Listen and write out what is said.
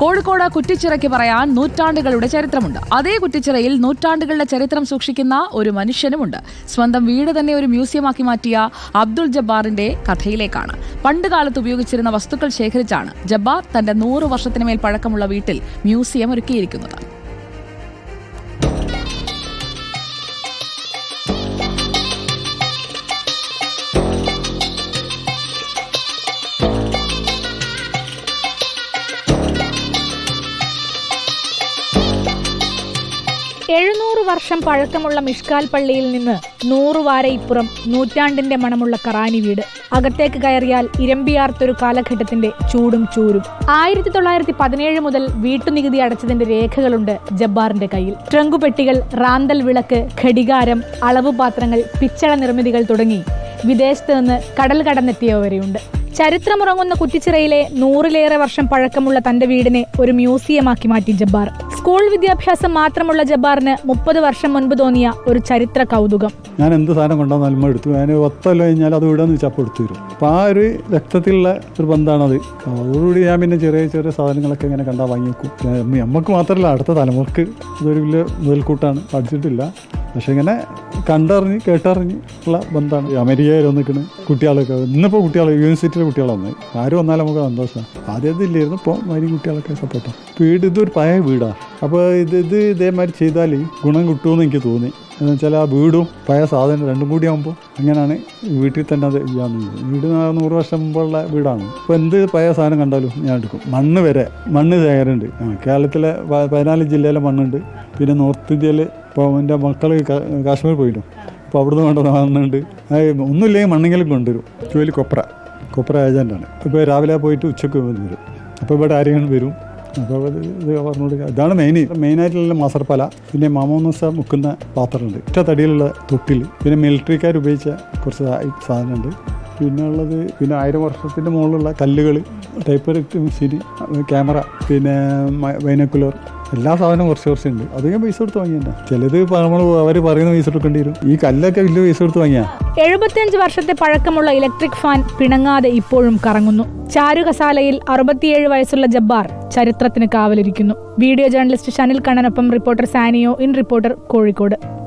കോഴിക്കോട് കുറ്റിച്ചിറയ്ക്ക് പറയാൻ നൂറ്റാണ്ടുകളുടെ ചരിത്രമുണ്ട്. അതേ കുറ്റിച്ചിറയിൽ നൂറ്റാണ്ടുകളുടെ ചരിത്രം സൂക്ഷിക്കുന്ന ഒരു മനുഷ്യനുമുണ്ട്. സ്വന്തം വീട് തന്നെ ഒരു മ്യൂസിയമാക്കി മാറ്റിയ അബ്ദുൾ ജബ്ബാറിന്റെ കഥയിലേക്കാണ്. പണ്ടുകാലത്ത് ഉപയോഗിച്ചിരുന്ന വസ്തുക്കൾ ശേഖരിച്ചാണ് ജബ്ബാർ തന്റെ നൂറ് വർഷത്തിന് മേൽ പഴക്കമുള്ള വീട്ടിൽ മ്യൂസിയം ഒരുക്കിയിരിക്കുന്നത്. എഴുന്നൂറ് വർഷം പഴക്കമുള്ള മിഷ്കാൽ പള്ളിയിൽ നിന്ന് നൂറു വാര ഇപ്പുറം നൂറ്റാണ്ടിന്റെ മണമുള്ള കറാനി വീട്. അകത്തേക്ക് കയറിയാൽ ഇരമ്പിയാർത്തൊരു കാലഘട്ടത്തിന്റെ ചൂടും ചൂരും. ആയിരത്തി തൊള്ളായിരത്തി പതിനേഴ് മുതൽ വീട്ടുനികുതി അടച്ചതിന്റെ രേഖകളുണ്ട് ജബ്ബാറിന്റെ കയ്യിൽ. ട്രങ്കുപെട്ടികൾ റാന്തൽ വിളക്ക് ഘടികാരം അളവുപാത്രങ്ങൾ പിച്ചള നിർമ്മിതികൾ തുടങ്ങി വിദേശത്ത് നിന്ന് കടൽ കടന്നെത്തിയവരെയുണ്ട്. ചരിത്രമുറങ്ങുന്ന കുറ്റിച്ചിറയിലെ നൂറിലേറെ വർഷം പഴക്കമുള്ള തന്റെ വീടിനെ ഒരു മ്യൂസിയമാക്കി മാറ്റി ജബ്ബാർ. സ്കൂൾ വിദ്യാഭ്യാസം മാത്രമുള്ള ജബ്ബാറിന് മുപ്പത് വർഷം മുൻപ് തോന്നിയ ഒരു ചരിത്ര കൗതുകം. ഞാൻ എന്ത് സാധനം കൊണ്ടുവന്നാലും എടുത്തു. ഞാൻ ഒത്തല്ല കഴിഞ്ഞാൽ അത് ഇവിടെ നിന്ന് എടുത്തു തരും. അപ്പം ആ ഒരു രക്തത്തിലുള്ള ഒരു ബന്ധമാണത്. അതോടുകൂടി ഞാൻ പിന്നെ ചെറിയ ചെറിയ സാധനങ്ങളൊക്കെ ഇങ്ങനെ കണ്ടാൽ വാങ്ങി വെക്കും നമുക്ക് മാത്രമല്ല അടുത്ത തലമുറയ്ക്ക് ഇതൊരു വലിയ മുതൽക്കൂട്ടാണ്. പഠിച്ചിട്ടില്ല. പക്ഷെ ഇങ്ങനെ കണ്ടറിഞ്ഞ് കേട്ടറിഞ്ഞ് ഉള്ള ബന്ധമാണ്. അമേരിക്കയിൽ വന്നിക്കണ് കുട്ടികളൊക്കെ. ഇന്നിപ്പോൾ കുട്ടികൾ യൂണിവേഴ്സിറ്റിയിലെ കുട്ടികൾ കുട്ടികളാണ് ആര് വന്നാലും നമുക്ക് സന്തോഷമാണ്. ആദ്യം ഇല്ലായിരുന്നു ഇപ്പോൾ മാതിരി കുട്ടികളൊക്കെ സപ്പോർട്ടാണ് വീട് ഇതൊരു പഴയ വീടാണ് അപ്പോൾ ഇത് ഇത് ഇതേമാതിരി ചെയ്താൽ ഗുണം കിട്ടുമെന്ന് എനിക്ക് തോന്നി. എന്ന് വെച്ചാൽ ആ വീടും പഴയ സാധനം രണ്ടും കൂടി ആകുമ്പോൾ അങ്ങനെയാണ് വീട്ടിൽ തന്നെ അത് ചെയ്യാമെന്ന് വീട് നൂറ് വർഷം മുമ്പുള്ള വീടാണ്. അപ്പോൾ എന്ത് പഴയ സാധനം കണ്ടാലും ഞാൻ എടുക്കും. മണ്ണ് വരെ മണ്ണ് ശേഖരമുണ്ട് കേരളത്തിലെ പതിനാല് ജില്ലയിലെ മണ്ണുണ്ട്. പിന്നെ നോർത്ത് ഇന്ത്യയിൽ ഇപ്പോൾ എന്റെ മക്കൾ കാശ്മീർ പോയിട്ടു അപ്പോൾ അവിടുന്ന് കൊണ്ടുവന്ന മണ്ണുണ്ട്. ഒന്നുമില്ലെങ്കിൽ മണ്ണെങ്കിലും കൊണ്ടുവരും. ജോലി കൊപ്ര. കൊപ്ര ഏജന്റാണ് ഇപ്പോൾ രാവിലെ പോയിട്ട് ഉച്ചയ്ക്ക് വരും. അപ്പോൾ ഇവിടെ ആരെങ്കിലും വരും? ഇതാണ് മെയിൻ മെയിനായിട്ടുള്ള മസർപ്പല പിന്നെ മാമോന്നസ മുക്കുന്ന പാത്രമുണ്ട്. ഒറ്റ തടിയിലുള്ള തൊട്ടിൽ പിന്നെ മിലിറ്ററിക്കാർ ഉപയോഗിച്ച കുറച്ച് സാധനമുണ്ട്. പിന്നെ ഉള്ളത് പിന്നെ ആയിരം വർഷത്തിന്റെ മുകളിലുള്ള കല്ലുകൾ ടൈപ്പ് റൈറ്റ് മെഷീൻ ക്യാമറ പിന്നെ ബൈനക്കുലർ എല്ലാ സാധനവും കുറച്ച് കുറച്ചുണ്ട്. അധികം പൈസ കൊടുത്ത് വാങ്ങിയണ്ട. ചിലത് നമ്മൾ അവർ പറയുന്ന പൈസ കൊടുക്കേണ്ടി വരും. ഈ കല്ലൊക്കെ വലിയ പൈസ കൊടുത്ത് വാങ്ങിയാ? എഴുപത്തിയഞ്ച് വർഷത്തെ പഴക്കമുള്ള ഇലക്ട്രിക് ഫാൻ പിണങ്ങാതെ ഇപ്പോഴും കറങ്ങുന്നു. ചാരുകസാലയിൽ അറുപത്തിയേഴ് വയസ്സുള്ള ജബ്ബാർ ചരിത്രത്തിന് കാവലിരിക്കുന്നു. വീഡിയോ ജേർണലിസ്റ്റ് ഷനിൽ കണ്ണനൊപ്പം reporter Sanio in reporter Kozhikode.